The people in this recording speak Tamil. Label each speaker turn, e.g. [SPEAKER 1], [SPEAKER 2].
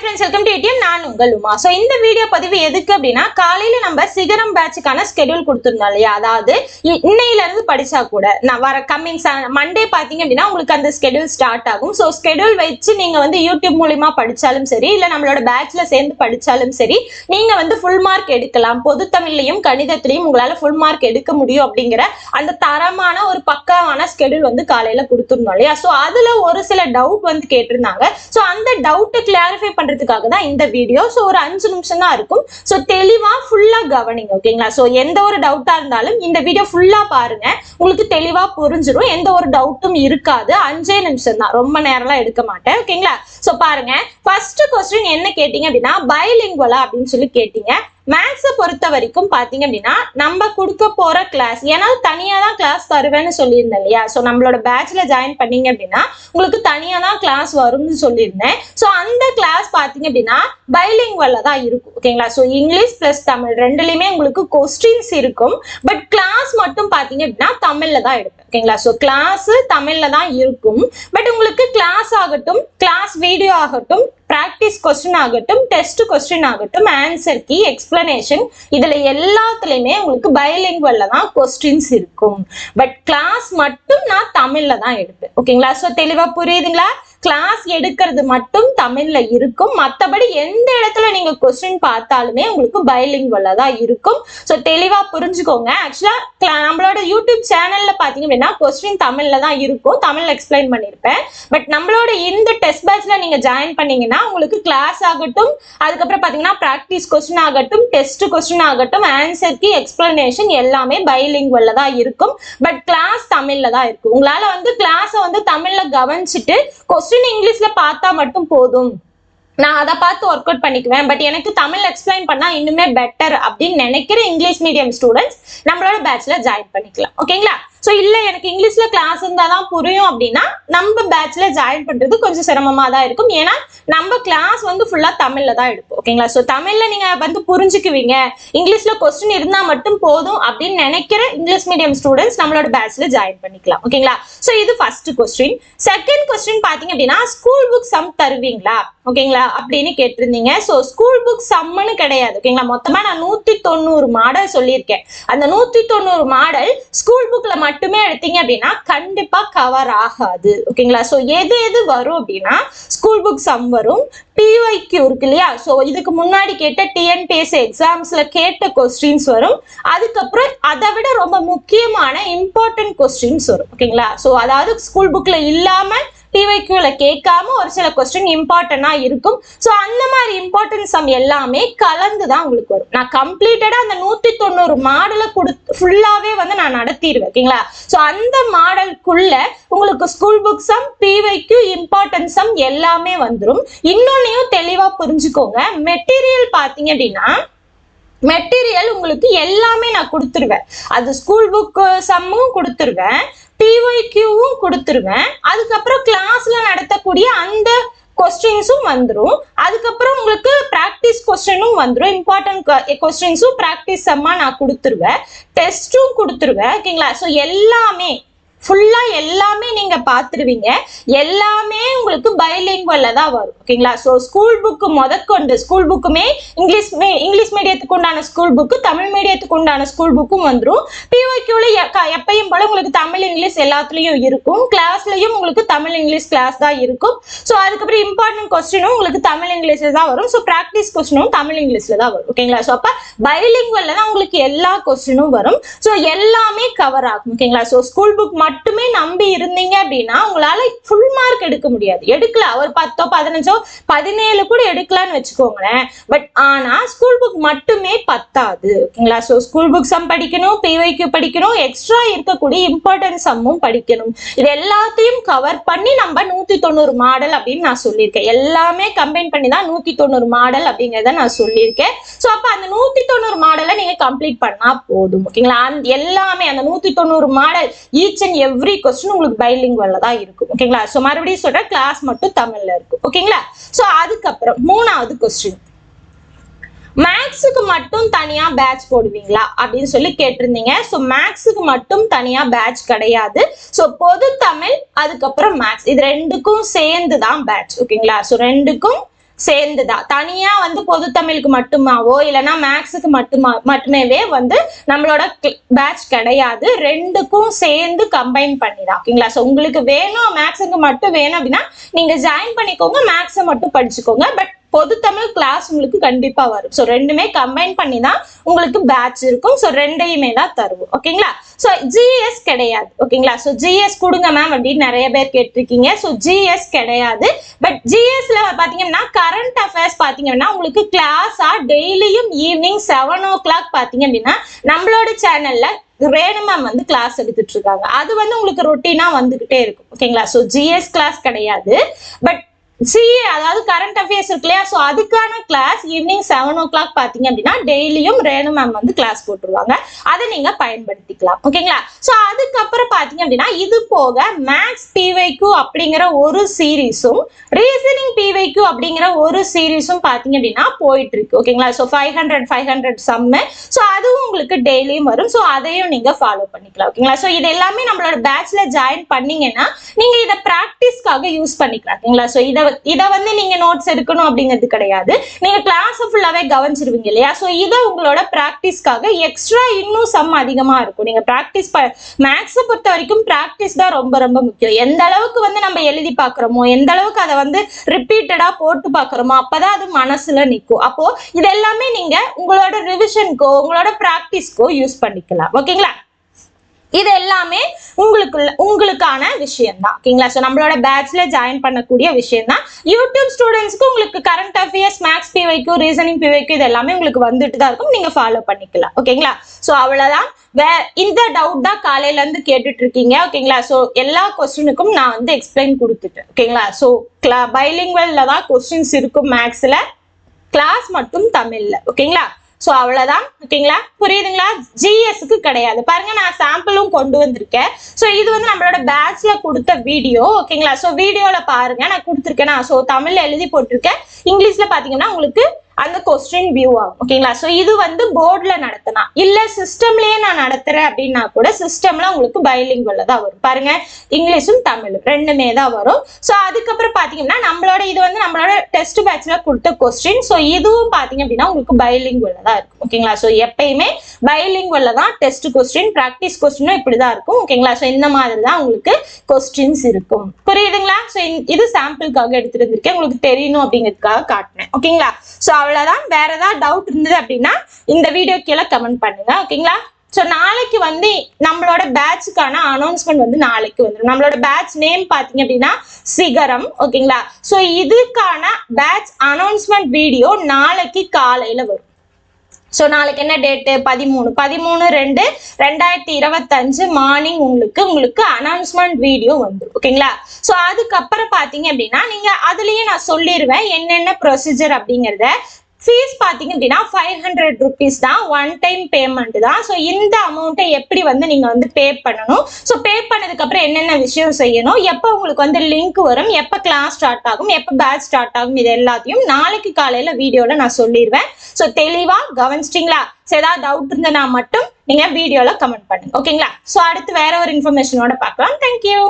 [SPEAKER 1] ஃப்ரெண்ட்ஸ் வெல்கம் டு ஏடிஎம் நான் உங்கள் உமா. ஸோ இந்த வீடியோ பதிவு எதுக்கு அப்படின்னா காலையில நம்ம சிகரம் பேட்சுக்கான ஸ்கெடியூல் கொடுத்துருந்தோம் இல்லையா? அதாவது இ- இன்னையில இருந்து படிச்சா கூட நான் வர கம்மிங் மண்டே பாத்தீங்க அப்படின்னா உங்களுக்கு அந்த ஸ்கெடியூல் ஸ்டார்ட் ஆகும். ஸோ ஸ்கெடியூல் வச்சு நீங்க வந்து யூடியூப் மூலியமா படிச்சாலும் சரி இல்லை நம்மளோட பேட்ச்ல சேர்ந்து படிச்சாலும் சரி நீங்க வந்து ஃபுல் மார்க் எடுக்கலாம். பொது தமிழ்லையும் கணிதத்திலையும் உங்களால ஃபுல் மார்க் எடுக்க முடியும் அப்படிங்கிற அந்த தரமான ஒரு பக்காவான ஸ்கெடியூல் வந்து காலையில கொடுத்துருந்தோம் இல்லையா? ஸோ அதுல ஒரு சில டவுட் வந்து கேட்டிருந்தாங்க. ஸோ அந்த டவுட்டை கிளாரிஃபை பண்றதுக்காக தான் இந்த வீடியோ ஸோ ஒரு அஞ்சு நிமிஷம் தான் இருக்கும். ஸோ தெளிவா ஃபுல்லா கவனிங்க ஓகேங்களா ஸோ எந்த ஒரு டவுட்டா இருந்தாலும் இந்த வீடியோ ஃபுல்லா பாருங்க. உங்களுக்கு தெளிவா புரிஞ்சிடும் எந்த ஒரு டவுட்டும் இருக்காது. அஞ்சே நிமிஷம் தான் ரொம்ப நேரம்லாம் எடுக்க மாட்டேன் ஓகேங்களா ஸோ பாருங்க. ஃபர்ஸ்ட் கொஸ்டின் என்ன கேட்டீங்க அப்படின்னா பைலிங்குவலா அப்படின்னு சொல்லி கேட்டீங்க. மேக்ஸை பொறுத்த வரைக்கும் பார்த்தீங்க அப்படின்னா நம்ம கொடுக்க போற கிளாஸ் ஏன்னா தனியாக தான் கிளாஸ் தருவேன்னு சொல்லியிருந்தேன் இல்லையா? ஸோ நம்மளோட பேட்ச்ல ஜாயின் பண்ணீங்க அப்படின்னா உங்களுக்கு தனியாக தான் கிளாஸ் வரும்னு சொல்லியிருந்தேன். ஸோ அந்த கிளாஸ் பார்த்தீங்க அப்படின்னா பைலிங்குவல்ல தான் இருக்கும் ஓகேங்களா ஸோ இங்கிலீஷ் ப்ளஸ் தமிழ் ரெண்டுலேயுமே உங்களுக்கு கொஸ்டின்ஸ் இருக்கும். பட் கிளாஸ் மட்டும் பார்த்தீங்க அப்படின்னா தமிழ்ல தான் எடுப்பேன் ஓகேங்களா ஸோ கிளாஸ் தமிழில் தான் இருக்கும். பட் உங்களுக்கு கிளாஸ் ஆகட்டும் கிளாஸ் வீடியோ ஆகட்டும் ப்ராக்டிஸ் கொஸ்டின் ஆகட்டும் டெஸ்ட் கொஸ்டின் ஆகட்டும் ஆன்சர் கீ எக்ஸ்பிளனேஷன் இதுல எல்லாத்துலயுமே உங்களுக்கு பைலிங்குவல்ல தான் கொஸ்டின்ஸ் இருக்கும். பட் கிளாஸ் மட்டும் நான் தமிழ்ல தான் எடுப்பேன். ஓகேங்களா ஸோ தெளிவா புரியுதுங்களா? கிளாஸ் எடுக்கிறது மட்டும் தமிழ்ல இருக்கும். மற்றபடி எந்த இடத்துல நீங்க கொஸ்டின் பார்த்தாலுமே உங்களுக்கு பைலிங்குவல்ல தான் இருக்கும். ஸோ தெளிவா புரிஞ்சுக்கோங்க. ஆக்சுவலா நம்மளோட யூடியூப் சேனல்ல பாத்தீங்க அப்படின்னா கொஸ்டின் தமிழ்ல தான் இருக்கும். தமிழ்ல எக்ஸ்பிளைன் பண்ணிருப்பேன். பட் நம்மளோட இந்த டெஸ்ட் பேட்ச்ல நீங்க ஜாயின் பண்ணீங்கன்னா உங்களுக்கு கிளாஸ் ஆகட்டும் அதுக்கப்புறம் பாத்தீங்கன்னா ப்ராக்டிஸ் கொஸ்டின் ஆகட்டும் டெஸ்ட் கொஸ்டின் ஆகட்டும் ஆன்சர் கி எக்ஸ்பிளனேஷன் எல்லாமே பைலிங்குவல்ல தான் இருக்கும். பட் கிளாஸ் தமிழ்ல தான் இருக்கும். உங்களால வந்து கிளாஸை வந்து தமிழ்ல கவனிச்சுட்டு கொஸ்டின் இங்கிலீஷ்ல பார்த்தா மட்டும் போதும். நான் அதை பார்த்து ஒர்க் அவுட் பண்ணிக்குவேன். பட் எனக்கு தமிழ் எக்ஸ்பிளைன் பண்ணா இன்னுமே பெட்டர் அப்படின்னு நினைக்கிற இங்கிலீஷ் மீடியம் ஸ்டூடெண்ட்ஸ் நம்மளோட பேட்ச்ல ஜாயின் பண்ணிக்கலாம். ஓகேங்களா ஸோ இல்ல எனக்கு இங்கிலீஷ்ல கிளாஸ் இருந்தால் தான் புரியும் அப்படின்னா நம்ம பேட்ச்ல ஜாயின் பண்றது கொஞ்சம் சிரமமா தான் இருக்கும். ஏன்னா நம்ம கிளாஸ் வந்து ஃபுல்லா தமிழ்ல தான் எடுப்போம். ஓகேங்களா ஸோ தமிழ்ல நீங்க வந்து புரிஞ்சுக்குவீங்க. இங்கிலீஷ்ல கொஸ்டின் இருந்தா மட்டும் போதும் அப்படின்னு நினைக்கிற இங்கிலீஷ் மீடியம் ஸ்டூடெண்ட்ஸ் நம்மளோட பேட்ச்ல ஜாயின் பண்ணிக்கலாம். ஓகேங்களா ஸோ இது ஃபர்ஸ்ட் கொஸ்டின் செகண்ட் கொஸ்டின் பாத்தீங்க அப்படின்னா ஸ்கூல் புக் சம் தருவீங்களா? ஓகேங்களா அப்படின்னு கேட்டிருந்தீங்க. ஸோ ஸ்கூல் புக் சம்முன்னு கிடையாது. ஓகேங்களா மொத்தமா நான் நூத்தி தொண்ணூறு மாடல் சொல்லியிருக்கேன். அந்த நூத்தி தொண்ணூறு மாடல் ஸ்கூல் புக்ல மட்டுமே எடுத்தீங்க அப்படின்னா கண்டிப்பா கவர் ஆகாது. ஓகேங்களா ஸோ எது எது வரும் அப்படின்னா ஸ்கூல் புக் சம் வரும். பிஒய்க்கு இருக்கு இல்லையா? ஸோ இதுக்கு முன்னாடி கேட்ட டிஎன்பிஎஸ்சி எக்ஸாம்ஸ்ல கேட்ட கொஸ்டின்ஸ் வரும். அதுக்கப்புறம் அதை விட ரொம்ப முக்கியமான இம்பார்ட்டன்ட் கொஸ்டின்ஸ் வரும். ஓகேங்களா ஸோ அதாவது ஸ்கூல் புக்ல இல்லாமல் டிவைக்யூல கேட்காம ஒரு சில கொஸ்டின் இம்பார்ட்டண்டா இருக்கும். ஸோ அந்த மாதிரி இம்பார்ட்டன்ட் சம் எல்லாமே கலந்து தான் உங்களுக்கு வரும். நான் கம்ப்ளீட்டடா அந்த நூத்தி தொண்ணூறு மாடலை கொடுத்து ஃபுல்லாவே வந்து நான் நடத்திடுவேன் ஓகேங்களா ஸோ அந்த மாடலுக்குள்ள உங்களுக்கு school book some PYQ important some எல்லாமே வந்துடும் இன்னொன்னையும் தெளிவா புரிஞ்சுக்கோங்க. மெட்டீரியல் பார்த்தீங்க அப்படின்னா மெட்டீரியல் உங்களுக்கு எல்லாமே நான் கொடுத்துருவேன். அது ஸ்கூல் புக்கு சம்மும் கொடுத்துருவேன். டிஒய்கியூவும் கொடுத்துருவேன். அதுக்கப்புறம் கிளாஸ்ல நடத்தக்கூடிய அந்த கொஸ்டின்ஸும் வந்துடும் அதுக்கப்புறம் உங்களுக்கு ப்ராக்டிஸ் கொஸ்டினும் வந்துடும் இம்பார்ட்டன்ட் கொஸ்டின்ஸும் ப்ராக்டிஸ் செம்மா நான் கொடுத்துருவேன். டெஸ்ட்டும் கொடுத்துருவேன். ஓகேங்களா? ஸோ எல்லாமே ஃபுல்லா எல்லாமே நீங்க பாத்துருவீங்க. எல்லாமே உங்களுக்கு பைலிங்குவல்ல தான் வரும். ஓகேங்களா ஸோ ஸ்கூல் புக்கு முதற்கொண்டு ஸ்கூல் புக்குமே இங்கிலீஷ் மீ இங்கிலீஷ் மீடியத்துக்கு உண்டான ஸ்கூல் புக்கு தமிழ் மீடியத்துக்கு உண்டான ஸ்கூல் புக்கும் வந்துடும் பிஓக்யூல எப்பயும் போல உங்களுக்கு தமிழ் இங்கிலீஷ் எல்லாத்துலயும் இருக்கும். கிளாஸ்லயும் உங்களுக்கு தமிழ் இங்கிலீஷ் கிளாஸ் தான் இருக்கும். ஸோ அதுக்கப்புறம் இம்பார்ட்டன்ட் கொஸ்டினும் உங்களுக்கு தமிழ் இங்கிலீஷ்ல தான் வரும். ஸோ ப்ராக்டிஸ் கொஸ்டினும் தமிழ் இங்கிலீஷ்ல தான் வரும். ஓகேங்களா ஸோ அப்ப பைலிங்குவல்ல தான் உங்களுக்கு எல்லா கொஸ்டினும் வரும். ஸோ எல்லாமே கவர் ஆகும். ஓகேங்களா ஸோ ஸ்கூல் புக் மட்டும் மட்டுமே நம்பி இருந்தீங்க அப்படின்னா உங்களால ஃபுல் மார்க் எடுக்க முடியாது. எடுக்கலாம் ஒரு பத்தோ பதினஞ்சோ பதினேழு கூட எடுக்கலாம்னு வச்சுக்கோங்களேன். பட் ஆனா ஸ்கூல் புக் மட்டுமே பத்தாது. ஓகேங்களா? ஸோ ஸ்கூல் புக் சம் படிக்கணும் பிவைக்கு படிக்கணும் எக்ஸ்ட்ரா இருக்கக்கூடிய இம்பார்ட்டன்ட் சம்மும் படிக்கணும். இது எல்லாத்தையும் கவர் பண்ணி நம்ம நூத்தி தொண்ணூறு மாடல் அப்படின்னு நான் சொல்லியிருக்கேன். எல்லாமே கம்பைன் பண்ணி தான் நூத்தி தொண்ணூறு மாடல் அப்படிங்கிறத நான் சொல்லியிருக்கேன். ஸோ அப்ப அந்த நூத்தி தொண்ணூறு மாடலை நீங்க கம்ப்ளீட் பண்ணா போதும். ஓகேங்களா? எல்லாமே அந்த நூத்தி தொண்ணூறு model each and every question உங்களுக்கு பைலிங்குவல்ல தான் இருக்கும். ஓகேங்களா ஸோ மறுபடியும் சொல்ற கிளாஸ் மட்டும் தமிழ்ல இருக்கும். ஓகேங்களா ஸோ அதுக்கப்புறம் மூணாவது கொஸ்டின் மேக்ஸுக்கு மட்டும் தனியா பேட்ச் போடுவீங்களா? அப்படின்னு சொல்லி கேட்டிருந்தீங்க. ஸோ மேக்ஸுக்கு மட்டும் தனியா பேட்ச் கிடையாது. ஸோ பொது தமிழ் அதுக்கப்புறம் மேக்ஸ் இது ரெண்டுக்கும் சேர்ந்து தான் பேட்ச் ஓகேங்களா ஸோ ரெண்டுக்கும் சேர்ந்துதான் தனியா வந்து பொது தமிழுக்கு மட்டுமாவோ இல்லைன்னா மேக்ஸுக்கு மட்டுமா மட்டுமேவே வந்து நம்மளோட பேட்ச் கிடையாது. ரெண்டுக்கும் சேர்ந்து கம்பைன் பண்ணி தான் ஓகேங்களா? ஸோ உங்களுக்கு வேணும் மேக்ஸுக்கு மட்டும் வேணும் அப்படின்னா நீங்க ஜாயின் பண்ணிக்கோங்க மேக்ஸை மட்டும் படிச்சுக்கோங்க. பட் பொது தமிழ் கிளாஸ் உங்களுக்கு கண்டிப்பா வரும். ஸோ ரெண்டுமே கம்பைன் பண்ணி தான் உங்களுக்கு பேட்ச் இருக்கும். ஸோ ரெண்டையுமே தான் தருவோம். ஓகேங்களா ஸோ ஜிஎஸ் கிடையாது. ஓகேங்களா ஸோ ஜிஎஸ் கொடுங்க மேம் அப்படின்னு நிறைய பேர் கேட்டிருக்கீங்க. ஸோ ஜிஎஸ் கிடையாது. பட் ஜிஎஸ்ல பாத்தீங்கன்னா கரண்ட் அஃபேர்ஸ் பாத்தீங்கன்னா உங்களுக்கு கிளாஸா டெய்லியும் ஈவினிங் செவன் ஓ கிளாக் பாத்தீங்க அப்படின்னா நம்மளோட சேனல்ல ரேணு மேம் வந்து கிளாஸ் எடுத்துட்டு இருக்காங்க. அது வந்து உங்களுக்கு ரொட்டீனா வந்துகிட்டே இருக்கும். ஓகேங்களா ஸோ ஜிஎஸ் கிளாஸ் கிடையாது. பட் சிஏ அதாவது கரண்ட் அஃபேர்ஸ் இருக்கு இல்லையா? ஸோ அதுக்கான class evening seven o'clock பார்த்தீங்க அப்படின்னா டெய்லியும் ரேணு மேம் வந்து கிளாஸ் போட்டுருவாங்க. அதை நீங்க பயன்படுத்திக்கலாம். ஓகேங்களா? ஸோ அதுக்கப்புறம் பார்த்தீங்க அப்படின்னா இது போக மேக்ஸ் பிவைக்கு அப்படிங்கிற ஒரு சீரீஸும் ரீசனிங் பிவைக்கு அப்படிங்கிற ஒரு சீரீஸும் பார்த்தீங்க அப்படின்னா போயிட்டு இருக்கு ஓகேங்களா so five hundred five hundred சம்மு ஸோ அதுவும் உங்களுக்கு டெய்லியும் வரும். ஸோ அதையும் நீங்க ஃபாலோ பண்ணிக்கலாம். ஓகேங்களா? ஸோ இது எல்லாமே நம்மளோட பேட்ச்ல ஜாயின் பண்ணீங்கன்னா நீங்க இதை ப்ராக்டிஸ்க்காக யூஸ் பண்ணிக்கலாம். ஓகேங்களா? ஸோ இதை இதை வந்து நீங்க நோட்ஸ் எடுக்கணும் அப்படிங்கிறது கிடையாது. நீங்க கிளாஸ் ஃபுல்லாவே கவனிச்சிருவீங்க இல்லையா? ஸோ இதை உங்களோட ப்ராக்டிஸ்க்காக எக்ஸ்ட்ரா இன்னும் சம் அதிகமா இருக்கும். நீங்க ப்ராக்டிஸ் மேக்ஸை பொறுத்த வரைக்கும் ப்ராக்டிஸ் தான் ரொம்ப ரொம்ப முக்கியம். எந்த அளவுக்கு வந்து நம்ம எழுதி பார்க்குறோமோ எந்த அளவுக்கு அதை வந்து ரிப்பீட்டடா போட்டு பார்க்குறோமோ அப்பதான் அது மனசுல நிற்கும் அப்போ இது எல்லாமே நீங்க உங்களோட ரிவிஷனுக்கோ உங்களோட ப்ராக்டிஸ்க்கோ யூஸ் பண்ணிக்கலாம். ஓகேங்களா இது எல்லாமே உங்களுக்குள்ள உங்களுக்கான விஷயம் தான் ஓகேங்களா? ஸோ நம்மளோட பேட்ச்ல ஜாயின் பண்ணக்கூடிய விஷயம் தான் யூடியூப் ஸ்டூடெண்ட்ஸ்க்கு உங்களுக்கு கரண்ட் அஃபேர்ஸ் மேக்ஸ் பிவைக்கும் ரீசனிங் பிவைக்கும் இது எல்லாமே உங்களுக்கு வந்துட்டு தான் இருக்கும். நீங்க ஃபாலோ பண்ணிக்கலாம். ஓகேங்களா? ஸோ அவ்வளோதான் வே இந்த டவுட் தான் காலையில இருந்து கேட்டுட்டு இருக்கீங்க ஓகேங்களா? ஸோ எல்லா கொஸ்டினுக்கும் நான் வந்து எக்ஸ்பிளைன் கொடுத்துட்டேன். ஓகேங்களா? ஸோ கிளா பைலிங்குவல்ல தான் கொஸ்டின்ஸ் இருக்கும் மேக்ஸ்ல கிளாஸ் மட்டும் தமிழ்ல. ஓகேங்களா? ஸோ அவ்வளோதான் ஓகேங்களா புரியுதுங்களா? ஜிஎஸ்க்கு கிடையாது. பாருங்க நான் சாம்பிளும் கொண்டு வந்திருக்கேன். ஸோ இது வந்து நம்மளோட பேட்ச்ல கொடுத்த வீடியோ ஓகேங்களா ஸோ வீடியோல பாருங்க. நான் கொடுத்துருக்கேன்? நான் ஸோ தமிழ்ல எழுதி போட்டிருக்கேன். இங்கிலீஷ்ல பாத்தீங்கன்னா உங்களுக்கு அந்த கொஸ்டின் வியூ ஆகும் ஓகேங்களா ஸோ இது வந்து போர்டில் நடத்தினா இல்ல சிஸ்டம்லயே நான் நடத்துறேன் அப்படின்னா கூட சிஸ்டம்ல உங்களுக்கு பைலிங்குவல்ல தான் வரும். பாருங்க இங்கிலீஷும் தமிழும் ரெண்டுமே தான் வரும். ஸோ அதுக்கப்புறம் பாத்தீங்கன்னா நம்மளோட இது வந்து நம்மளோட டெஸ்ட் பேட்ச்ல கொடுத்த கொஸ்டின் ஸோ இதுவும் பாத்தீங்க அப்படின்னா உங்களுக்கு பைலிங்குவல்ல தான் இருக்கும் ஓகேங்களா ஸோ எப்பயுமே பைலிங்குவல்ல தான் டெஸ்ட் கொஸ்டின் ப்ராக்டிஸ் கொஸ்டினும் இப்படி தான் இருக்கும் ஓகேங்களா ஸோ இந்த மாதிரி தான் உங்களுக்கு கொஸ்டின்ஸ் இருக்கும். புரியுதுங்களா? ஸோ இது சாம்பிளுக்காக எடுத்துட்டு வந்திருக்கேன். உங்களுக்கு தெரியணும் அப்படிங்கிறதுக்காக காட்டினேன் ஓகேங்களா ஸோ அவ்வளோதான் வேற ஏதாவது டவுட் இருந்தது அப்படின்னா இந்த வீடியோ கீழே கமெண்ட் பண்ணுங்க ஓகேங்களா ஸோ நாளைக்கு வந்து நம்மளோட பேட்சுக்கான அனௌன்ஸ்மெண்ட் வந்து நாளைக்கு வந்துடும் நம்மளோட பேட்ச் நேம் பார்த்தீங்க அப்படின்னா சிகரம் ஓகேங்களா ஸோ இதுக்கான பேட்ச் அனௌன்ஸ்மெண்ட் வீடியோ நாளைக்கு காலையில வரும். ஸோ நாளைக்கு என்ன டேட்டு பதிமூணு. பதிமூணு ரெண்டு ரெண்டாயிரத்தி இருபத்தஞ்சு மார்னிங் உங்களுக்கு உங்களுக்கு அனௌன்ஸ்மெண்ட் வீடியோ வந்துடும் ஓகேங்களா ஸோ அதுக்கப்புறம் பார்த்தீங்க அப்படின்னா நீங்கள் அதுலேயே நான் சொல்லிடுவேன் என்னென்ன ப்ரொசீஜர் அப்படிங்கிறத ஃபீஸ் பார்த்தீங்க அப்படின்னா ஃபைவ் ஹண்ட்ரட் ருபீஸ் தான் ஒன் டைம் பேமெண்ட் தான். ஸோ இந்த அமௌண்ட்டை எப்படி வந்து நீங்கள் வந்து பே பண்ணணும்? ஸோ பே பண்ணதுக்கப்புறம் என்னென்ன விஷயம் செய்யணும்? எப்போ உங்களுக்கு வந்து லிங்க் வரும்? எப்போ கிளாஸ் ஸ்டார்ட் ஆகும்? எப்போ பேட்ச் ஸ்டார்ட் ஆகும்? இது எல்லாத்தையும் நாளைக்கு காலையில் வீடியோவில் நான் சொல்லிடுவேன் ஸோ தெளிவாக கவனிச்சிட்டிங்களா? ஸோ ஏதாவது டவுட் இருந்தனா மட்டும் நீங்கள் வீடியோவில் கமெண்ட் பண்ணுங்க. ஓகேங்களா ஸோ அடுத்து வேற ஒரு இன்ஃபர்மேஷனோட பார்க்கலாம். தேங்க்யூ